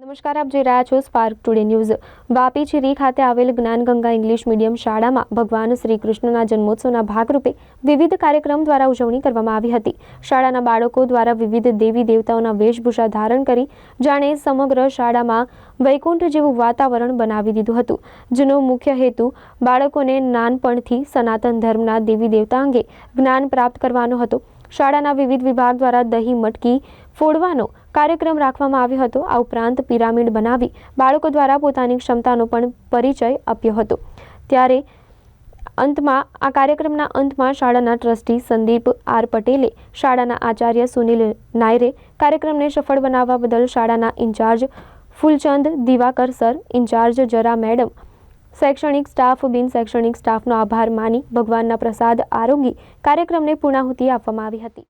નમસ્કાર, આપ જોઈ રહ્યા છો Spark Today News Vapi Chiri ખાતે આવેલ જ્ઞાનગંગા ઇંગ્લિશ મીડિયમ શાળામાં ભગવાન શ્રી કૃષ્ણના જન્મોત્સવના ભાગરૂપે વિવિધ કાર્યક્રમ દ્વારા ઉજવણી કરવામાં આવી હતી. શાળાના બાળકો દ્વારા વિવિધ દેવી દેવતાઓના વેશભૂષા ધારણ કરી, જાણે સમગ્ર શાળામાં વૈકુંઠ જેવું વાતાવરણ બનાવી દીધું હતું. જેનો મુખ્ય હેતુ બાળકોને નાનપણથી સનાતન ધર્મના દેવી દેવતા અંગે જ્ઞાન પ્રાપ્ત કરવાનો હતો. શાળાના વિવિધ વિભાગ દ્વારા દહીં મટકી ફોડવાનો કાર્યક્રમ રાખવામાં આવ્યો હતો. આ ઉપરાંત પિરામિડ બનાવી બાળકો દ્વારા પોતાની ક્ષમતાનો પણ પરિચય આપ્યો હતો. ત્યારે અંતમાં, આ કાર્યક્રમના અંતમાં શાળાના ટ્રસ્ટી સંદીપ આર પટેલે શાળાના આચાર્ય સુનિલ નાયરે કાર્યક્રમને સફળ બનાવવા બદલ શાળાના incharge Phoolchand Diwakar sir, incharge જરા મેડમ શૈક્ષણિક સ્ટાફ બિન શૈક્ષણિક સ્ટાફનો આભાર માની ભગવાનના પ્રસાદ આરોગી કાર્યક્રમને પૂર્ણાહુતિ આપવામાં આવી હતી.